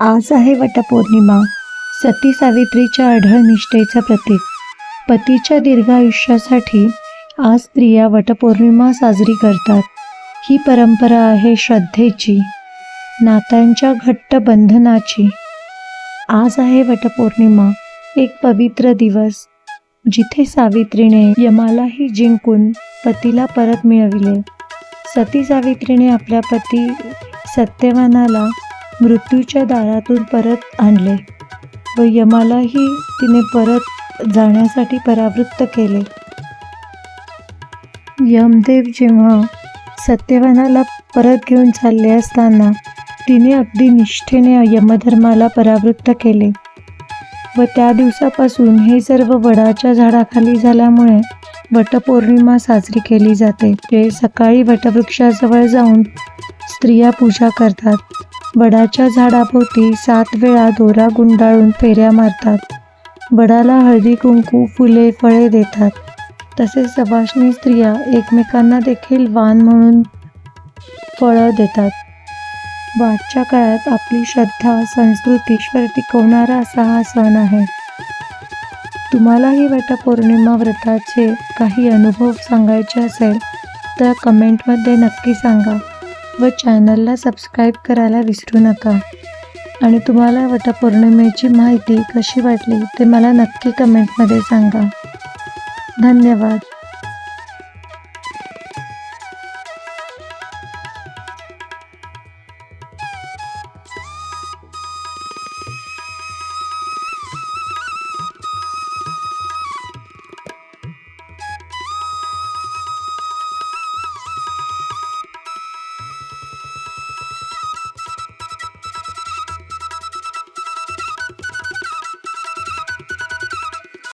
आज आहे वटपौर्णिमा सती सावित्रीच्या अढळ निष्ठेचं प्रतीक. पतीच्या दीर्घायुष्यासाठी आज स्त्रिया वटपौर्णिमा साजरी करतात. ही परंपरा आहे श्रद्धेची नात्यांच्या घट्ट बंधनाची. आज आहे वटपौर्णिमा एक पवित्र दिवस जिथे सावित्रीने यमालाही जिंकून पतीला परत मिळविले. सती सावित्रीने आपल्या पती सत्यवानाला मृत्यूच्या दारातून परत आणले व यमालाही तिने परत जाण्यासाठी परावृत्त केले. यमदेव जेव्हा सत्यवानाला परत घेऊन चालले असताना तिने अगदी निष्ठेने यमधर्माला परावृत्त केले व त्या दिवसापासून हे सर्व वडाच्या झाडाखाली झाल्यामुळे वटपौर्णिमा साजरी केली जाते. ते सकाळी वटवृक्षाजवळ जाऊन स्त्रिया पूजा करतात. वडाच्या झाडाभोवती सात वेळा दोरा गुंडाळून फेऱ्या मारतात. वडाला हळदी कुंकू फुले फळे देतात. तसेच सभाषणी स्त्रिया एकमेकांना देखील वाण म्हणून फळं देतात. व काळात आपली श्रद्धा संस्कृतीश्वर टिकवणारा असा हा सण आहे. तुम्हालाही वटपौर्णिमा व्रताचे काही अनुभव सांगायचे असेल तर कमेंटमध्ये नक्की सांगा. व चॅनलला सबस्क्राईब करायला विसरू नका. आणि तुम्हाला वटपौर्णिमेची माहिती कशी वाटली ते मला नक्की कमेंटमध्ये सांगा. धन्यवाद.